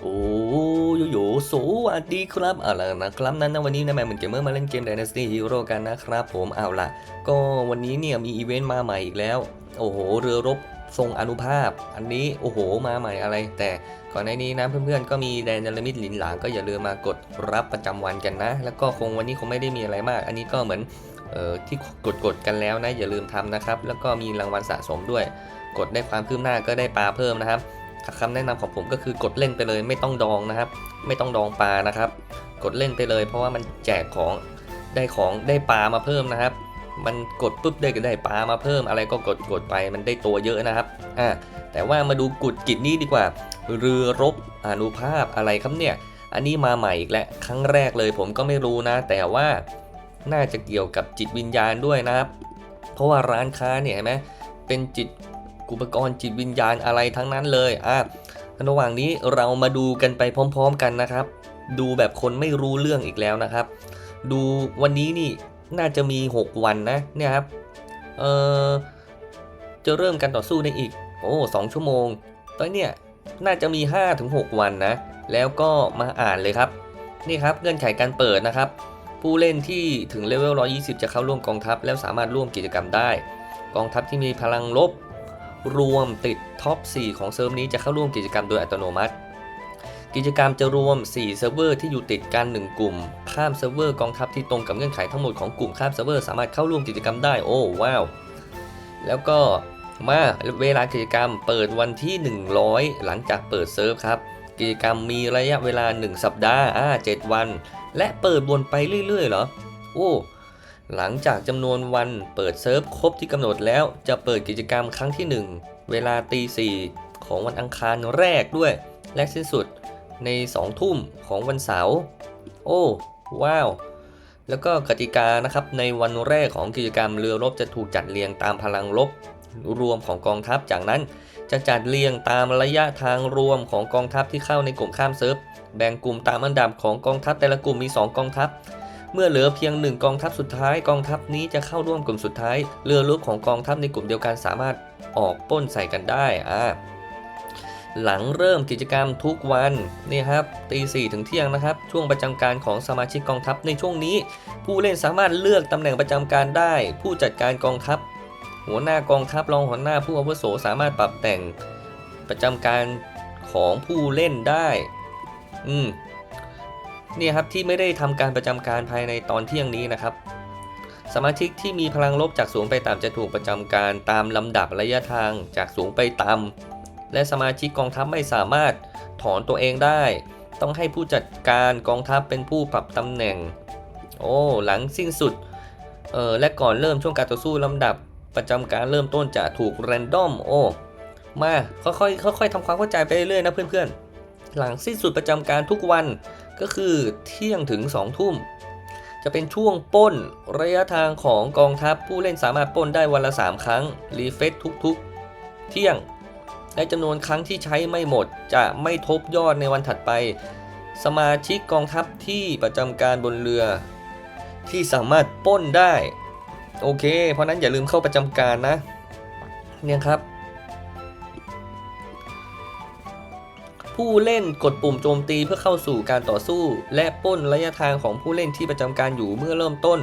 โอ้โยโยสวัสดีครับเอาล่ะนะครับนั้นนะวันนี้นะแมนเหมือนเกมเมอร์มาเล่นเกม Dynasty Hero กันนะครับผมเอาล่ะ ก็วันนี้เนี่ยมีอีเวนต์มาใหม่อีกแล้ว โอ้โห เรือรบทรงอนุภาพ อันนี้โอ้โหมาใหม่อะไร แต่ก่อนในนี้นะเพื่อนๆก็มีแดนเนลมิดหลินหลางก็อย่าลืมมากดรับประจำวันกันนะ แล้วก็คงวันนี้คงไม่ได้มีอะไรมาก อันนี้ก็เหมือนเอ่อที่กดกดกันแล้วนะอย่าลืมทำนะครับ แล้วก็มีรางวัลสะสมด้วย กดได้ความคืบหน้าก็ได้ปลาเพิ่มนะครับ คำแนะนำของผมก็คือกดเล่นไปเลยไม่ต้องดองนะครับ ไม่ต้องดองปลานะครับ กดเล่นไปเลย เพราะว่ามันแจกของได้ของได้ปลามาเพิ่มนะครับ มันกดปุ๊บได้ก็ได้ปลามาเพิ่ม อะไรก็กดกดไปมันได้ตัวเยอะนะครับอ่าแต่ว่ามาดูกุดกิจนี้ดีกว่า เรือรบอนุภาพอะไรครับเนี่ย อันนี้มาใหม่อีกแล้วครั้งแรกเลยผมก็ไม่รู้นะ แต่ว่าน่าจะเกี่ยวกับจิตวิญญาณด้วยนะครับ เพราะว่าร้านค้าเนี่ยเห็นไหมเป็นจิต อุปกรณ์จิตวิญญาณอะไรทั้งนั้นเลยอะระหว่างนี้เรามาดูกันไปพร้อม ๆ กันนะครับ ดูแบบคนไม่รู้เรื่องอีกแล้วนะครับ ดูวันนี้นี่น่าจะมี 6 วันนะเนี่ยครับเออจะเริ่มกันต่อสู้ได้อีก โอ้สองชั่วโมง ตอนเนี้ยน่าจะมี 5-6 วันนะ แล้วก็มาอ่านเลยครับ นี่ครับเงื่อนไขการเปิดนะครับ ผู้เล่นที่ถึงเลเวล 120 จะเข้าร่วมกองทัพ แล้วสามารถร่วมกิจกรรมได้ กองทัพที่มีพลังลบ รวมติดท็อป 4 ของเซิร์ฟนี้จะเข้าร่วมกิจกรรมโดยอัตโนมัติ กิจกรรมจะรวม 4 เซิร์ฟเวอร์ที่อยู่ติดกัน 1 กลุ่ม ข้ามเซิร์ฟเวอร์กองทัพที่ตรงกับเงื่อนไขทั้งหมดของกลุ่มข้ามเซิร์ฟเวอร์สามารถเข้าร่วมกิจกรรมได้โอ้ว้าว แล้วก็มาเวลากิจกรรมเปิดวันที่ 100 หลังจากเปิดเซิร์ฟครับ กิจกรรมมีระยะเวลา 1 สัปดาห์อ่า7วัน และเปิดวนไปเรื่อยๆเหรอ โอ้ หลังจากจำนวนวันเปิดเซิร์ฟครบที่กำหนดแล้วจะเปิดกิจกรรมครั้งที่ 1 เวลาตีสี่ของวันอังคารแรกด้วย และสิ้นสุดใน 2 ทุ่มของวันเสาร์โอ้ว้าว แล้วก็กติกานะครับในวันแรกของกิจกรรมเรือรบจะถูกจัดเรียงตามพลังลบรวมของกองทัพจากนั้นจะจัดเรียงตามระยะทางรวมของกองทัพที่เข้าในกลุ่มข้ามเซิร์ฟแบ่งกลุ่มตามอันดับของกองทัพแต่ละกลุ่มมี 2 กองทัพ เมื่อเหลือเพียงหนึ่งกองทัพสุดท้าย กองทัพนี้จะเข้าร่วมกลุ่มสุดท้าย เรือรบของกองทัพในกลุ่มเดียวกันสามารถออกป้นใส่กันได้อ่าหลังเริ่มกิจกรรมทุกวันนี่ครับตีสี่ถึงเที่ยงนะครับ ช่วงประจำการของสมาชิกกองทัพในช่วงนี้ ผู้เล่นสามารถเลือกตำแหน่งประจำการได้ ผู้จัดการกองทัพ หัวหน้ากองทัพรองหัวหน้าผู้อาวุโสสามารถปรับแต่งประจำการของผู้เล่นได้ อืม นี่ครับที่ไม่ได้ทำการประจำการภายในตอนเที่ยงนี้นะครับ สมาชิกที่มีพลังลบจากสูงไปต่ำจะถูกประจำการตามลำดับระยะทางจากสูงไปต่ำและสมาชิกกองทัพไม่สามารถถอนตัวเองได้ ต้องให้ผู้จัดการกองทัพเป็นผู้ปรับตำแหน่ง โอ้หลังสิ้นสุดเออและก่อนเริ่มช่วงการต่อสู้ลำดับประจำการเริ่มต้นจะถูกแรนดอมโอ้มาค่อยๆค่อยๆทำความเข้าใจไปเรื่อยๆนะเพื่อนๆ หลังสิ้นสุดประจำการทุกวัน ก็คือเที่ยงถึง 2 ทุ่ม จะเป็นช่วงป้นระยะทางของกองทัพผู้เล่นสามารถป้นได้วันละ 3 ครั้ง รีเฟซทุกๆ เที่ยงและจำนวนครั้งที่ใช้ไม่หมดจะไม่ทบยอดในวันถัดไป สมาชิกกองทัพที่ประจำการบนเรือ ที่สามารถป้นได้ โอเค เพราะนั้นอย่าลืมเข้าประจำการนะ เนี่ยครับ ผู้เล่นกดปุ่มโจมตีเพื่อเข้าสู่การต่อสู้ และป้นระยะทางของผู้เล่นที่ประจำการอยู่เมื่อเริ่มต้น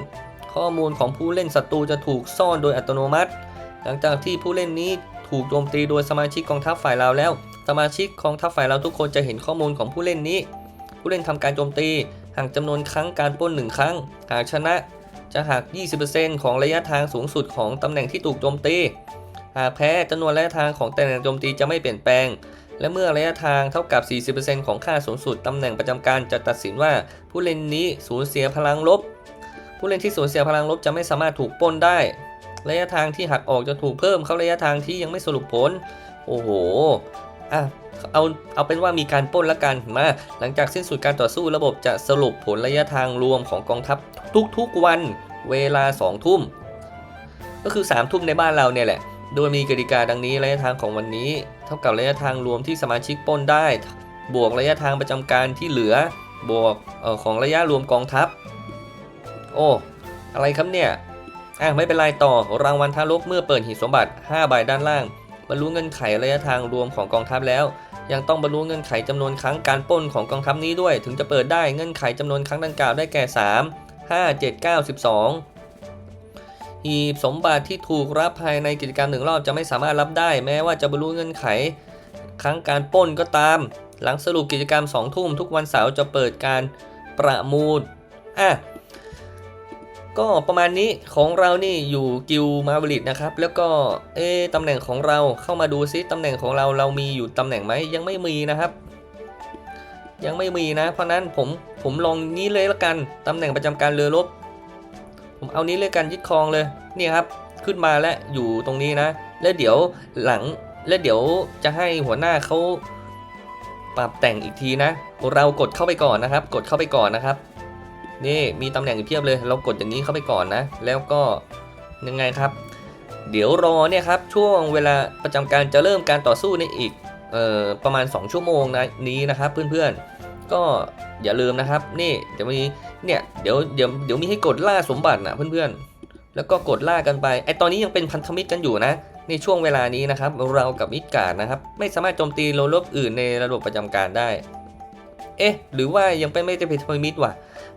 ข้อมูลของผู้เล่นศัตรูจะถูกซ่อนโดยอัตโนมัติ หลังจากที่ผู้เล่นนี้ถูกโจมตีโดยสมาชิกกองทัพฝ่ายเราแล้ว สมาชิกกองทัพฝ่ายเราทุกคนจะเห็นข้อมูลของผู้เล่นนี้ ผู้เล่นทำการโจมตี หากจำนวนครั้งการป้นหนึ่งครั้ง หากชนะจะหัก 20%ของระยะทางสูงสุดของตำแหน่งที่ถูกโจมตี หากแพ้จำนวนระยะทางของตำแหน่งโจมตีจะไม่เปลี่ยนแปลง และเมื่อระยะทางเท่ากับ 40%ของค่าสูงสุดตำแหน่งประจำการจะตัดสินว่าผู้เล่นนี้สูญเสียพลังลบ ผู้เล่นที่สูญเสียพลังลบจะไม่สามารถถูกป้นได้ ระยะทางที่หักออกจะถูกเพิ่มเข้าระยะทางที่ยังไม่สรุปผล โอ้โหอะเอาเอาเป็นว่ามีการปล้นละกันมาหลังจากสิ้นสุดการต่อสู้ระบบจะสรุปผลระยะทางรวมของกองทัพทุกๆวัน เวลา2ทุ่มก็คือ3ทุ่มในบ้านเราเนี่ยแหละ โดยมีกติกาดังนี้ระยะทางของวันนี้ เท่ากับระยะทางรวมที่สมาชิกป้นได้ บวกระยะทางประจำการที่เหลือ บวกออของระยะรวมกองทัพ โอ้อะไรครับเนี่ยอะไม่เป็นไรต่อรางวัลทารกเมื่อเปิดหีบสมบัติ 5 ใบด้านล่าง บรรลุเงินไขระยะทางรวมของกองทัพแล้ว ยังต้องบรรลุเงื่อนไขจำนวนครั้งการป้นของกองทัพนี้ด้วย ถึงจะเปิดได้เงื่อนไขจำนวนครั้งดังกล่าวได้แก่ 3 5 7 9 12 หีบสมบัติที่ถูกรับภายในกิจกรรมหนึ่งรอบจะไม่สามารถรับได้ แม้ว่าจะบรรลุเงื่อนไข ครั้งการป้นก็ตาม หลังสรุปกิจกรรม2ทุ่มทุกวันเสาร์จะเปิดการประมูลอะก็ประมาณนี้ของเรานี่อยู่กิลมาบริตนะครับ แล้วก็เอ๊ตำแหน่งของเราเข้ามาดูซิตำแหน่งของเราเรามีอยู่ตำแหน่งไหมยังไม่มีนะครับ ยังไม่มีนะ เพราะนั้นผมผมลองนี้เลยละกันตำแหน่งประจำการเรือรบ ผมเอานี้เลยกันยึดครองเลยนี่ครับขึ้นมาแล้วอยู่ตรงนี้นะ แล้วเดี๋ยวหลังแล้วเดี๋ยวจะให้หัวหน้าเขาปรับแต่งอีกทีนะ เรากดเข้าไปก่อนนะครับ กดเข้าไปก่อนนะครับ นี่มีตำแหน่งอยู่เพียบเลย เรากดอย่างนี้เข้าไปก่อนนะ แล้วก็ยังไงครับ เดี๋ยวรอเนี่ยครับช่วงเวลาประจำการจะเริ่มการต่อสู้ในอีกออประมาณ 2 ชั่วโมงนะนี้นะครับเพื่อนๆก็ อย่าลืมนะครับ นี่เดี๋ยวมีเนี่ยเดี๋ยวเดี๋ยวเดี๋ยวมีให้กดล่าสมบัตินะเพื่อนๆ แล้วก็กดล่ากันไปไอตอนนี้ยังเป็นพันธมิตรกันอยู่นะในช่วงเวลานี้นะครับ เรากับมิดการ์ดนะครับ ไม่สามารถโจมตีโลลบอื่นในระบบประจำการได้ เอ๊ะ หรือว่ายังเป็นไม่ได้เป็นพันธมิตรวะ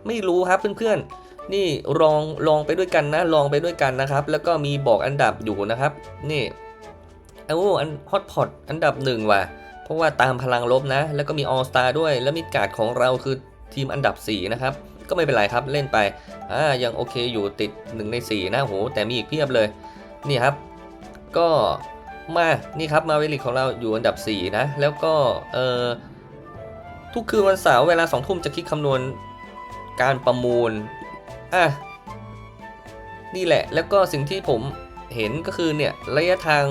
ไม่รู้ครับเพื่อนๆ นี่ลองลองไปด้วยกันนะ ลองไปด้วยกันนะครับ แล้วก็มีบอกอันดับอยู่นะครับ นี่เอ้าอันฮอตพอตอันดับหนึ่งว่ะ เพราะว่าตามพลังลบนะ แล้วก็มีออสตาด้วย แล้วมิดการ์ดของเราคือทีมอันดับ 4 นะครับ ก็ไม่เป็นไรครับเล่นไปอ่ายังโอเคอยู่ติด 1 ใน 4 นะโหแต่มีอีกเพียบเลย นี่ครับ ก็มานี่ครับมาเวลิกของเราอยู่อันดับ 4 นะ แล้วก็เอ่อทุกคืนวันเสาร์เวลา2ทุ่มจะคิดคำนวณการประมูลอะนี่แหละแล้วก็สิ่งที่ผมเห็นก็คือเนี่ยระยะทาง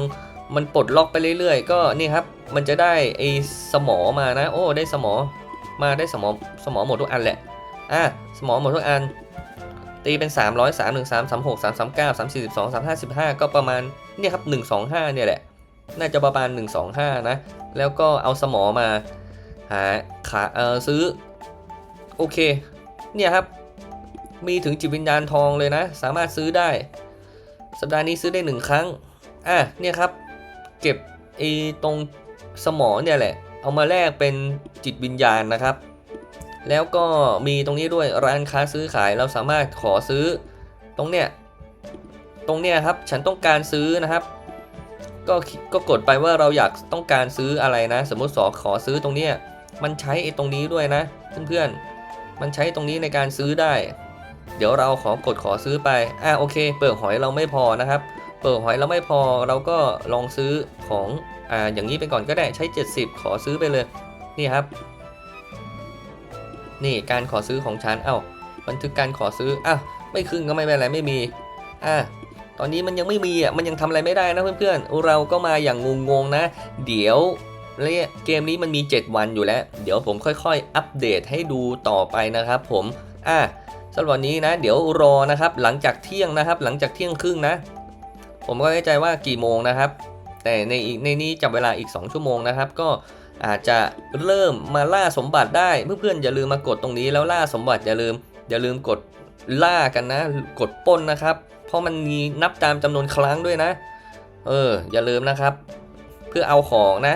มันปลดล็อกไปเรื่อยๆ ก็นี่ครับ มันจะได้ไอ้สมอมานะ โอ้ ได้สมอ มาได้สมอสมอหมดทุกอันแหละ อะ สมอหมดทุกอัน ตีเป็น 3 0 3 1 3 3 6 3 3 9 3 4 2 3 5 15 ก็ประมาณ เนี่ยครับ 125 เนี่ยแหละ น่าจะประมาณ 125 นะ แล้วก็เอาสมอมา หาขาเออซื้อ โอเค เนี่ยครับ มีถึงจิตวิญญาณทองเลยนะ สามารถซื้อได้ สัปดาห์นี้ซื้อได้หนึ่งครั้ง อะ เนี่ยครับ เก็บไอ้ตรงสมองเนี่ยแหละ เอามาแลกเป็นจิตวิญญาณนะครับ แล้วก็มีตรงนี้ด้วยร้านค้าซื้อขายเราสามารถขอซื้อตรงเนี้ยตรงเนี้ยครับฉันต้องการซื้อนะครับ ก็ก็กดไปว่าเราอยากต้องการซื้ออะไรนะ สมมติสอขอซื้อตรงเนี้ยมันใช้ไอ้ตรงนี้ด้วยนะ เพื่อนๆ มันใช้ตรงนี้ในการซื้อได้ เดี๋ยวเราขอกดขอซื้อไป อะโอเค เปลือกหอยเราไม่พอนะครับ เปลือกหอยเราไม่พอเราก็ลองซื้อของอ่าอย่างนี้ไปก่อนก็ได้ใช้ 70 ขอซื้อไปเลยนี่ครับ นี่การขอซื้อของฉันเอ้าบันทึกการขอซื้ออ้าวไม่ขึ้นก็ไม่เป็นไรไม่มีอะตอนนี้มันยังไม่มีอะมันยังทำอะไรไม่ได้นะเพื่อนๆเราก็มาอย่างงงๆนะ เดี๋ยวเนี่ยเกมนี้มันมี 7 วันอยู่แล้ว เดี๋ยวผมค่อยๆ อัปเดตให้ดูต่อไปนะครับผม อะสำหรับวันนี้นะ เดี๋ยวรอนะครับ หลังจากเที่ยงนะครับ หลังจากเที่ยงครึ่งนะ ผมก็ไม่แน่ใจว่ากี่โมงนะครับ แต่ในในนี้จับเวลาอีก 2 ชั่วโมงนะครับ ก็อาจจะเริ่มมาล่าสมบัติได้เพื่อนๆอย่าลืมมากดตรงนี้แล้วล่าสมบัติอย่าลืม อย่าลืมกดล่ากันนะ กดป้นนะครับ เพราะมันมีนับตามจำนวนครั้งด้วยนะ เออ อย่าลืมนะครับ เพื่อเอาของนะ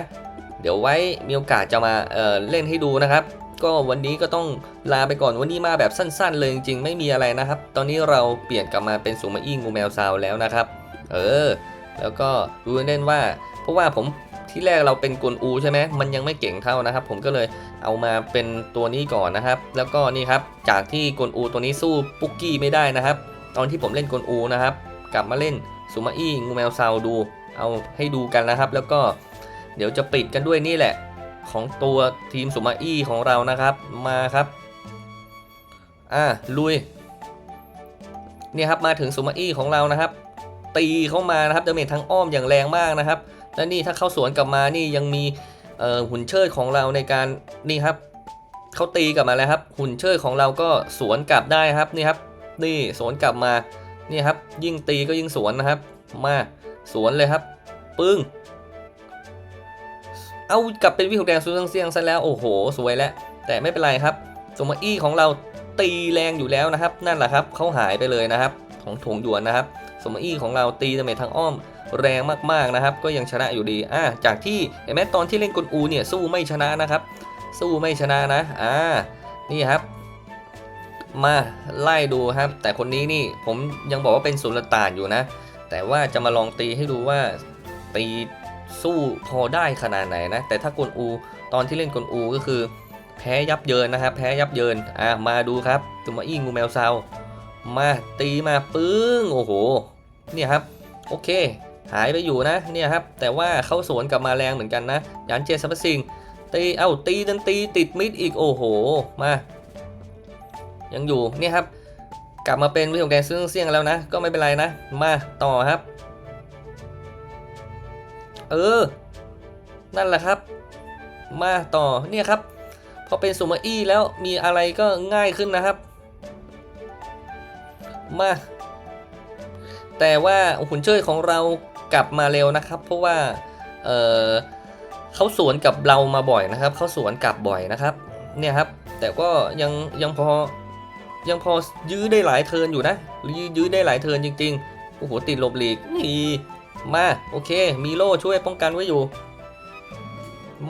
เดี๋ยวไว้มีโอกาสจะมาเออเล่นให้ดูนะครับ ก็วันนี้ก็ต้องลาไปก่อนวันนี้มาแบบสั้น ๆ เลยจริงๆ ไม่มีอะไรนะครับ ตอนนี้เราเปลี่ยนกลับมาเป็นสูมาอี้งูแมวซาวแล้วนะครับ เออ แล้วก็ดูเล่นว่า เพราะว่าผมที่แรกเราเป็นกลอูใช่ไหมมันยังไม่เก่งเท่านะครับ ผมก็เลยเอามาเป็นตัวนี้ก่อนนะครับ แล้วก็นี่ครับ จากที่กลอูตัวนี้สู้ปุกกี้ไม่ได้นะครับ ตอนที่ผมเล่นกลอูนะครับ กลับมาเล่นซูมาอี้งูแมวซาวดู เอาให้ดูกันนะครับ แล้วก็เดี๋ยวจะปิดกันด้วยนี่แหละ ของตัวทีมซูมาอี้ของเรานะครับ มาครับ อ่าลุย เนี่ยครับมาถึงซูมาอี้ของเรานะครับ ตีเข้ามานะครับดาเมจทั้งอ้อมอย่างแรงมากนะครับ และนี่ถ้าเข้าสวนกลับมานี่ยังมีหุ่นเชิดของเราในการนี่ครับเขาตีกลับมาแล้วครับ หุ่นเชิดของเราก็สวนกลับได้ครับนี่ครับ นี่สวนกลับมานี่ครับ ยิ่งตีก็ยิ่งสวนนะครับ มาสวนเลยครับ ปึ้งเอากลับเป็นวิหกแดงซูซังเซียงซะแล้วโอ้โห สวยแล้วแต่ไม่เป็นไรครับสมาอี้ของเราตีแรงอยู่แล้วนะครับ นั่นแหละครับเขาหายไปเลยนะครับ ของถงหยวนนะครับ สมอี้ของเราตีดาเมจทางอ้อมแรงมากๆนะครับ ก็ยังชนะอยู่ดีอ่าจากที่เห็นไหมตอนที่เล่นกลอูเนี่ยสู้ไม่ชนะนะครับ สู้ไม่ชนะนะอ่านี่ครับ มาไล่ดูครับ แต่คนนี้นี่ผมยังบอกว่าเป็นสุลต่านอยู่นะ แต่ว่าจะมาลองตีให้ดูว่าตีสู้พอได้ขนาดไหนนะ แต่ถ้ากลอูตอนที่เล่นกลอูก็คือ แพ้ยับเยินนะครับ แพ้ยับเยินอะมาดูครับตุมาอี้งูแมวเซา มาตีมาปึ้งโอ้โหเนี่ยครับโอเค หายไปอยู่นะเนี่ยครับแต่ว่าเข้าสวนกลับมาแรงเหมือนกันนะยานเจสัมปสิงตีเอ้าตีดันตีติดมิดอีกโอ้โหมายังอยู่เนี่ยครับ กลับมาเป็นวิวแดงซึ่งเสี่ยงแล้วนะ ก็ไม่เป็นไรนะ มาต่อครับ เออ นั่นแหละครับ มาต่อเนี่ยครับ พอเป็นสุมาอี้แล้วมีอะไรก็ง่ายขึ้นนะครับ มา แต่ว่าหุ่นเชิดของเรากลับมาเร็วนะครับ เพราะว่าเออเขาสวนกับเรามาบ่อยนะครับเขาสวนกลับบ่อยนะครับ เนี่ยครับ แต่ก็ยังยังพอยังพอยื้อได้หลายเทินอยู่นะยื้อยื้อได้หลายเทิร์นจริงๆโอ้โหติดหลบหลีกนี่มาโอเค มีโล่ช่วยป้องกันไว้อยู่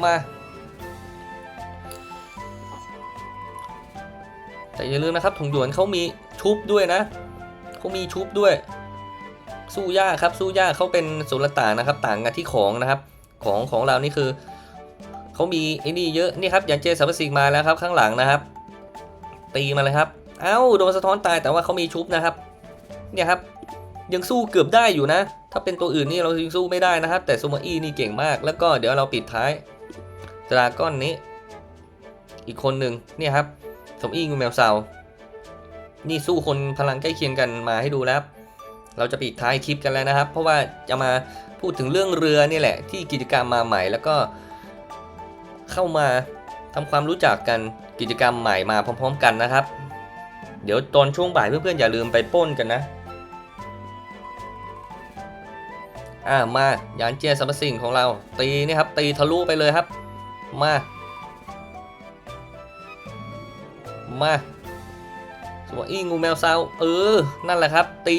มา แต่อย่าลืมนะครับถุงหยวนเขามีชุบด้วยนะเขามีชุบด้วย สู้ยากครับสู้ยากเขาเป็นสุลต่านนะครับ ต่างกันที่ของนะครับ ของของเรานี่คือเขามีไอ้นี่เยอะนี่ครับยันเจสัมปสิกมาแล้วครับ ข้างหลังนะครับ ตีมาเลยครับ เอ้าโดนสะท้อนตายแต่ว่าเขามีชุบนะครับ เนี่ยครับยังสู้เกือบได้อยู่นะ ถ้าเป็นตัวอื่นนี่เรายังสู้ไม่ได้นะครับ แต่ซูมาอี้นี่เก่งมาก แล้วก็เดี๋ยวเราปิดท้ายดราก้อนนี้ อีกคนหนึ่งเนี่ยครับ สมอี้งูแมวเซานี่สู้คนพลังใกล้เคียงกันมาให้ดูแล้วเราจะปิดท้ายคลิปกันแล้วนะครับ เพราะว่าจะมาพูดถึงเรื่องเรือนี่แหละ ที่กิจกรรมมาใหม่แล้วก็ เข้ามาทำความรู้จักกันกิจกรรมใหม่มาพร้อม ๆ กันนะครับ เดี๋ยวตอนช่วงบ่ายเพื่อนๆอย่าลืมไปป้นกันนะอ่ามายานเจียสัมปสิ่งของเราตีนี่ครับ ตีทะลุไปเลยครับ มา มาสวอี้งูแมวซาวเออ นั่นแหละครับ ตี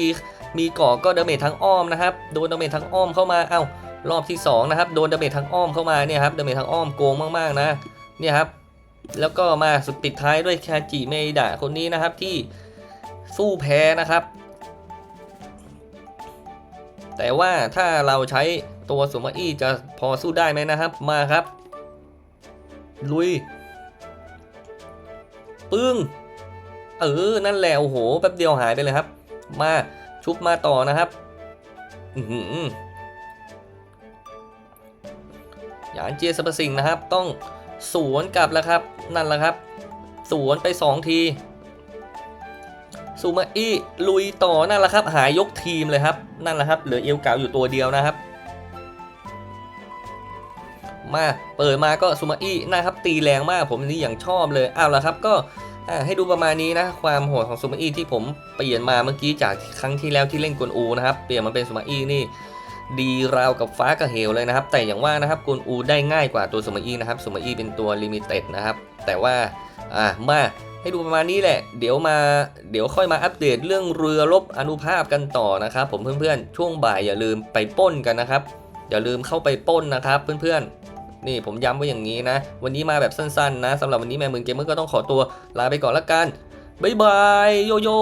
มีก่อก็ดาเมจทั้งอ้อมนะครับโดนดาเมจทั้งอ้อมเข้ามาเอ้ารอบที่สองนะครับโดนดาเมจทั้งอ้อมเข้ามาเนี่ยครับดาเมจทั้งอ้อมโกงมากๆนะเนี่ยครับแล้วก็มาสุดปิดท้ายด้วยคาจิเมดะคนนี้นะครับที่สู้แพ้นะครับ แต่ว่าถ้าเราใช้ตัวสุมาอี้จะพอสู้ได้ไหมนะครับมาครับ ลุย ปึ้ง เออ นั่นแหละโอ้โห แป๊บเดียวหายไปเลยครับ มาชุบมาต่อนะครับ อือหือหยานเจียสปสิงนะครับ ต้องสวนกลับแล้วครับ นั่นแหละครับ สวนไป 2 ทีซูมาอี้ลุยต่อนั่นแหละครับ หายยกทีมเลยครับ นั่นแหละครับ เหลือเอวเก่าอยู่ตัวเดียวนะครับ มา เปิดมาก็ซูมาอี้นะครับตีแรงมากผมนี่อย่างชอบเลยเอาละครับก็ให้ดูประมาณนี้นะความโหดของซูมาอี้ที่ผมเปลี่ยนมาเมื่อกี้จากครั้งที่แล้วที่เล่นกวนอูนะครับเปลี่ยนมาเป็นซูมาอี้นี่ดีราวกับฟ้ากับเหวเลยนะครับ แต่อย่างว่านะครับกวนอูได้ง่ายกว่าตัวซูมาอี้นะครับซูมาอี้เป็นตัวลิมิเต็ดนะครับแต่ว่าอ่ามาให้ดูประมาณนี้แหละ เดี๋ยวมาเดี๋ยวค่อยมาอัปเดตเรื่องเรือรบอนุภาพกันต่อนะครับ ผมเพื่อนๆ ช่วงบ่ายอย่าลืมไปป้นกันนะครับ อย่าลืมเข้าไปป้นนะครับเพื่อนๆ นี่ผมย้ำไว้อย่างนี้นะ วันนี้มาแบบสั้นๆนะสำหรับวันนี้แม่มืนเกมเมอร์ก็ต้องขอตัวลาไปก่อนละกันบ๊ายบายโยโย่